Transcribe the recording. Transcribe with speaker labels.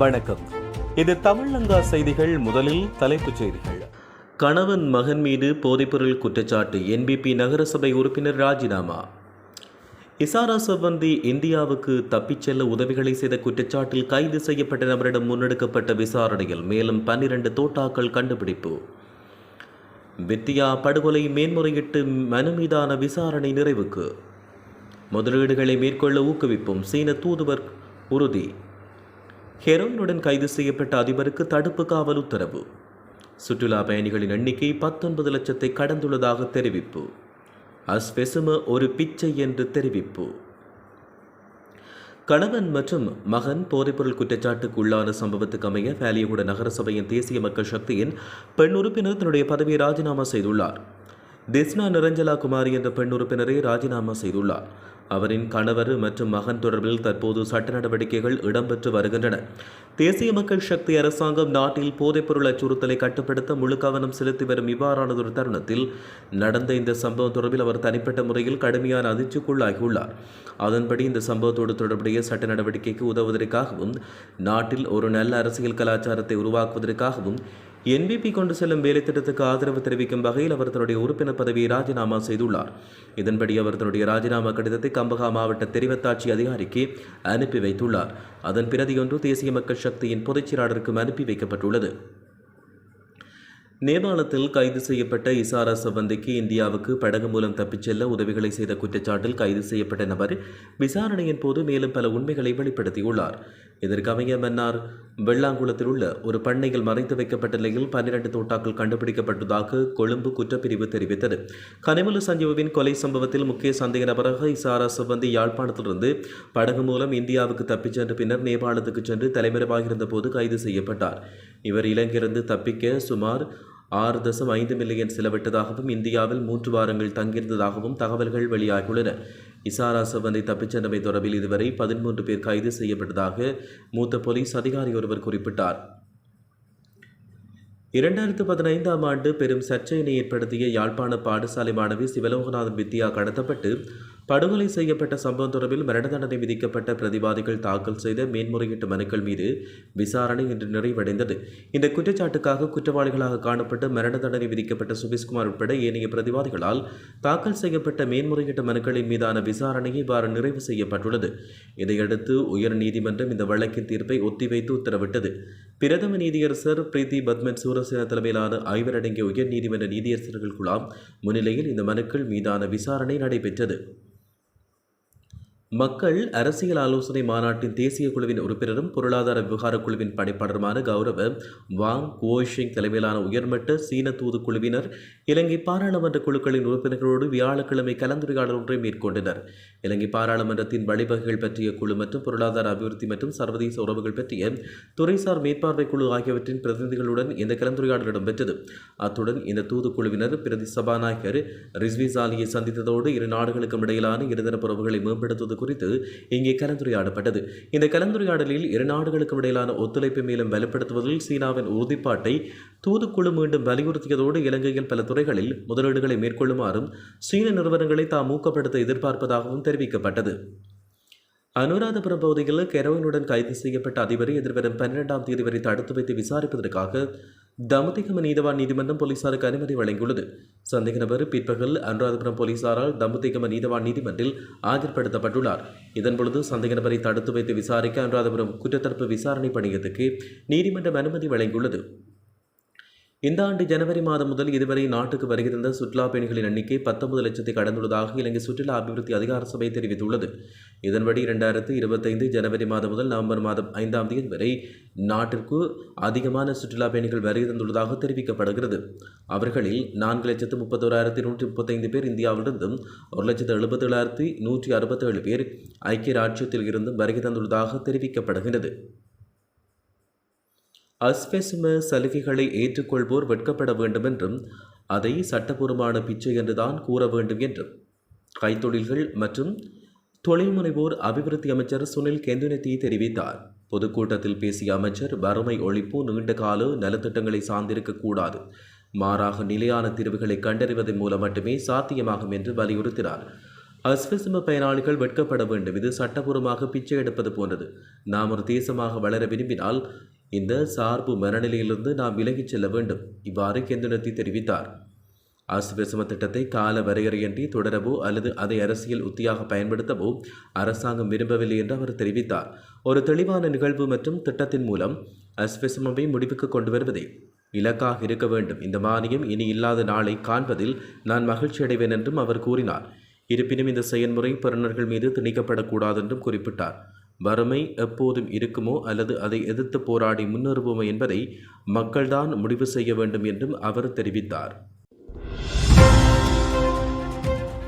Speaker 1: வணக்கம். இது தமிழங்கா செய்திகள் முதலில் தலைப்புச் செய்திகள். கணவன் மகன் மீது போதைப்பொருள் குற்றச்சாட்டு என்பிபி நகரசபை உறுப்பினர் ராஜினாமா. இசாரா சம்பந்தி இந்தியாவுக்கு தப்பிச் செல்ல உதவிகளை செய்த குற்றச்சாட்டில் கைது செய்யப்பட்ட நபரிடம் முன்னெடுக்கப்பட்ட விசாரணையில் மேலும் பன்னிரண்டு தோட்டாக்கள் கண்டுபிடிப்பு. வித்தியா படுகொலை மேன்முறையிட்டு மனு மீதான விசாரணை நிறைவுக்கு. முதலீடுகளை மேற்கொள்ள ஊக்குவிப்பும் சீன தூதுவர் உறுதி. ஹெரோயினுடன் கைது செய்யப்பட்ட அதிபருக்கு தடுப்பு காவல் உத்தரவு. சுற்றுலா பயணிகளின் எண்ணிக்கை பத்தொன்பது லட்சத்தை கடந்துள்ளதாக தெரிவிப்பு. அஸ்பெசும ஒரு பிச்சை என்று தெரிவிப்பு. கணவன் மற்றும் மகன் போதைப்பொருள் குற்றச்சாட்டுக்கு உள்ளான சம்பவத்துக்கு அமைய வேலியகுட நகரசபையின் தேசிய மக்கள் சக்தியின் பெண் உறுப்பினர் தன்னுடைய பதவியை ராஜினாமா செய்துள்ளார். திஸ்னா நிரஞ்சலா குமாரி என்ற பெண் உறுப்பினரை ராஜினாமா செய்துள்ளார். அவரின் கணவர் மற்றும் மகன் தொடர்பில் தற்போது சட்ட நடவடிக்கைகள் இடம்பெற்று வருகின்றன. தேசிய மக்கள் சக்தி அரசாங்கம் நாட்டில் போதைப்பொருள் அச்சுறுத்தலை கட்டுப்படுத்த முழு கவனம் செலுத்தி வரும் இவ்வாறானதொரு தருணத்தில் நடந்த இந்த சம்பவம் தொடர்பில் அவர் தனிப்பட்ட முறையில் கடுமையான அதிர்ச்சிக்குள்ளாகியுள்ளார். அதன்படி இந்த சம்பவத்தோடு தொடர்புடைய சட்ட நடவடிக்கைக்கு உதவுவதற்காகவும் நாட்டில் ஒரு நல்ல அரசியல் கலாச்சாரத்தை உருவாக்குவதற்காகவும் என்பிபி கொண்டு செல்லும் வேலை திட்டத்துக்கு ஆதரவு தெரிவிக்கும் வகையில் அவர் தன்னுடைய உறுப்பினர் பதவியை ராஜினாமா செய்துள்ளார். இதன்படி அவர் தன்னுடைய ராஜினாமா கடிதத்தை கம்பகா மாவட்ட தெரிவத்தாட்சி அதிகாரிக்கு அனுப்பி வைத்துள்ளார். அதன் பிரதியொன்று தேசிய மக்கள் சக்தியின் பொதுச் செயலாளருக்கும் அனுப்பி வைக்கப்பட்டுள்ளது. நேபாளத்தில் கைது செய்யப்பட்ட இசாரா சவந்திக்கு இந்தியாவுக்கு படகு மூலம் தப்பிச் செல்ல உதவிகளை செய்த குற்றச்சாட்டில் கைது செய்யப்பட்ட நபர் விசாரணையின் போது மேலும் பல உண்மைகளை வெளிப்படுத்தியுள்ளார். இதற்கமைய மன்னார் வெள்ளாங்குளத்தில் உள்ள ஒரு பண்ணையில் மறைத்து வைக்கப்பட்ட நிலையில் பன்னிரண்டு தோட்டாக்கள் கண்டுபிடிக்கப்பட்டதாக கொழும்பு குற்றப்பிரிவு தெரிவித்தது. கனிமலு சஞ்சீவின் கொலை சம்பவத்தில் முக்கிய சந்தேக நபராக இசாரா சம்பந்தி யாழ்ப்பாணத்திலிருந்து படகு மூலம் இந்தியாவுக்கு தப்பிச் சென்ற பின்னர் நேபாளத்துக்கு சென்று தலைமறைவாக இருந்தபோது கைது செய்யப்பட்டார். இவர் இலங்கையிலிருந்து தப்பிக்க சுமார் ஆறு தசம் ஐந்து மில்லியன் செலவிட்டதாகவும் இந்தியாவில் மூன்று வாரங்கள் தங்கியிருந்ததாகவும் தகவல்கள் வெளியாகியுள்ளன. இசாரா செவ்வந்தை தப்பிச் சென்றமை தொடர்பில் இதுவரை பதிமூன்று பேர் கைது செய்யப்பட்டதாக மூத்த போலீஸ் அதிகாரி ஒருவர் குறிப்பிட்டார். இரண்டாயிரத்து பதினைந்தாம் ஆண்டு பெரும் சர்ச்சையினை ஏற்படுத்திய யாழ்ப்பாண பாடசாலை மாணவி சிவலோகநாதன் வித்யா கடத்தப்பட்டு படுகொலை செய்யப்பட்ட சம்பவம் தொடர்பில் மரண தண்டனை விதிக்கப்பட்ட பிரதிவாதிகள் தாக்கல் செய்த மேன்முறையீட்டு மனுக்கள் மீது விசாரணை இன்று நிறைவடைந்தது. இந்த குற்றச்சாட்டுக்காக குற்றவாளிகளாக காணப்பட்டு மரண தண்டனை விதிக்கப்பட்ட சுபிஸ்குமார் உட்பட ஏனைய பிரதிவாதிகளால் தாக்கல் செய்யப்பட்ட மேன்முறையீட்டு மனுக்களின் மீதான விசாரணை இவ்வாறு நிறைவு செய்யப்பட்டுள்ளது. இதையடுத்து உயர் நீதிமன்றம் இந்த வழக்கின் தீர்ப்பை ஒத்திவைத்து உத்தரவிட்டது. பிரதம நீதியரசர் பிரீத்தி பத்மன் சூரசேன தலைமையிலான ஐவரடங்கிய உயர் நீதிமன்ற நீதியரசர்கள் குழாம் முன்னிலையில் இந்த மனுக்கள் மீதான விசாரணை நடைபெற்றது. மக்கள் அரசியல் ஆலோசனை மாநாட்டின் தேசிய குழுவின் உறுப்பினரும் பொருளாதார விவகார குழுவின் பணிப்பாளருமான கௌரவ வாங் குவோஷிங் தலைமையிலான உயர்மட்ட சீன தூதுக்குழுவினர் இலங்கை பாராளுமன்ற குழுக்களின் உறுப்பினர்களோடு வியாழக்கிழமை கலந்துரையாடல் ஒன்றை மேற்கொண்டனர். இலங்கை பாராளுமன்றத்தின் வழிவகைகள் பற்றிய குழு மற்றும் பொருளாதார அபிவிருத்தி மற்றும் சர்வதேச உறவுகள் பற்றிய துறைசார் மேற்பார்வை குழு ஆகியவற்றின் பிரதிநிதிகளுடன் இந்த கலந்துரையாடல் இடம்பெற்றது. அத்துடன் இந்த தூதுக்குழுவினர் பிரதி சபாநாயகர் ரிஸ்வி சாலியை சந்தித்ததோடு இரு நாடுகளுக்கும் இடையிலான இருதரப்பு உறவுகளை மேம்படுத்துவது குறித்து இங்கே கலந்துரையாடப்பட்டது. இந்த கலந்துரையாடலில் இரு நாடுகளுக்கும் இடையிலான ஒத்துழைப்பை மேலும் வலுப்படுத்துவதில் சீனாவின் உறுதிப்பாட்டை தூதுக்குழு மீண்டும் வலியுறுத்தியதோடு இலங்கையில் பல துறைகளில் முதலீடுகளை மேற்கொள்ளுமாறும் சீன நிறுவனங்களை தாம் ஊக்கப்படுத்த எதிர்பார்ப்பதாகவும் தெரிவிக்கப்பட்டது. அனுராதபுரம் பகுதியில் கெரோயினுடன் கைது செய்யப்பட்ட அதிபரை எதிர்வரும் பன்னிரெண்டாம் தேதி வரை தடுத்து வைத்து விசாரிப்பதற்காக தமுதிகம நீதவான் நீதிமன்றம் போலீசாருக்கு அனுமதி வழங்கியுள்ளது. சந்தேக நபர் பிற்பகல் அனுராதபுரம் போலீசாரால் தம்பதிகம நீதவான் நீதிமன்றில் ஆஜர்படுத்தப்பட்டுள்ளார். இதன்பொழுது சந்தேக நபரை தடுத்து வைத்து விசாரிக்க அனுராதபுரம் குற்றத்தடுப்பு விசாரணை பணியத்துக்கு நீதிமன்றம் அனுமதி வழங்கியுள்ளது. இந்த ஆண்டு ஜனவரி மாதம் முதல் இதுவரை நாட்டுக்கு வருகிறந்த சுற்றுலா பயணிகளின் எண்ணிக்கை பத்தொன்பது லட்சத்தை கடந்துள்ளதாக இலங்கை சுற்றுலா அபிவிருத்தி அதிகார சபை தெரிவித்துள்ளது. இதன்படி இரண்டாயிரத்து இருபத்தைந்து ஜனவரி மாதம் முதல் நவம்பர் மாதம் ஐந்தாம் தேதி வரை நாட்டிற்கு அதிகமான சுற்றுலா பயணிகள் வருகை தந்துள்ளதாக தெரிவிக்கப்படுகிறது. அவர்களில் நான்கு லட்சத்து முப்பத்தோராயிரத்தி நூற்றி முப்பத்தைந்து பேர் இந்தியாவிலிருந்தும் ஒரு லட்சத்து எழுபத்தேழாயிரத்தி நூற்றி அறுபத்தேழு பேர் ஐக்கிய ராஜ்யத்தில் இருந்தும் வருகை தந்துள்ளதாக தெரிவிக்கப்படுகிறது அஸ்பெசும சலுகைகளை ஏற்றுக்கொள்வோர் வெட்கப்பட வேண்டும் என்றும் அதை சட்டபூர்வமான பிச்சை என்றுதான் கூற வேண்டும் என்றும். கைத்தொழில்கள் மற்றும் தொழில் முனைவோர் அபிவிருத்தி அமைச்சர் சுனில் கெந்துனத்தி தெரிவித்தார். பொதுக்கூட்டத்தில் பேசிய அமைச்சர் வறுமை ஒழிப்பு நீண்டகால நலத்திட்டங்களை சார்ந்திருக்கக்கூடாது மாறாக நிலையான தீர்வுகளை கண்டறிவதன் மூலம் மட்டுமே சாத்தியமாகும் என்று வலியுறுத்தினார். அஸ்வசிம பயனாளிகள் வெட்கப்பட வேண்டும். இது சட்டபூர்வமாக பிச்சை எடுப்பது போன்றது. நாம் ஒரு தேசமாக வளர விரும்பினால் இந்த சார்பு மனநிலையிலிருந்து நாம் விலகிச் செல்ல வேண்டும். இவ்வாறு கெந்துனத்தி தெரிவித்தார். ஆசுவசம திட்டத்தை கால வரையறையின்றி தொடரவோ அல்லது அதை அரசியல் உத்தியாக பயன்படுத்தவோ அரசாங்கம் விரும்பவில்லை என்று அவர் தெரிவித்தார். ஒரு தெளிவான நிகழ்வு மற்றும் திட்டத்தின் மூலம் அஸ்வசமவை முடிவுக்கு கொண்டு வருவதே. இலக்காக இருக்க வேண்டும். இந்த மானியம் இனி இல்லாத நாளை காண்பதில் நான் மகிழ்ச்சி அடைவேன் என்றும் அவர் கூறினார். இருப்பினும் இந்த செயல்முறை பெறுநர்கள் மீது திணிக்கப்படக்கூடாது என்றும் குறிப்பிட்டார். வறுமை எப்போதும் இருக்குமோ அல்லது அதை எதிர்த்து போராடி முன்னேறுவோமோ என்பதை மக்கள்தான் முடிவு செய்ய வேண்டும் என்றும் அவர் தெரிவித்தார்.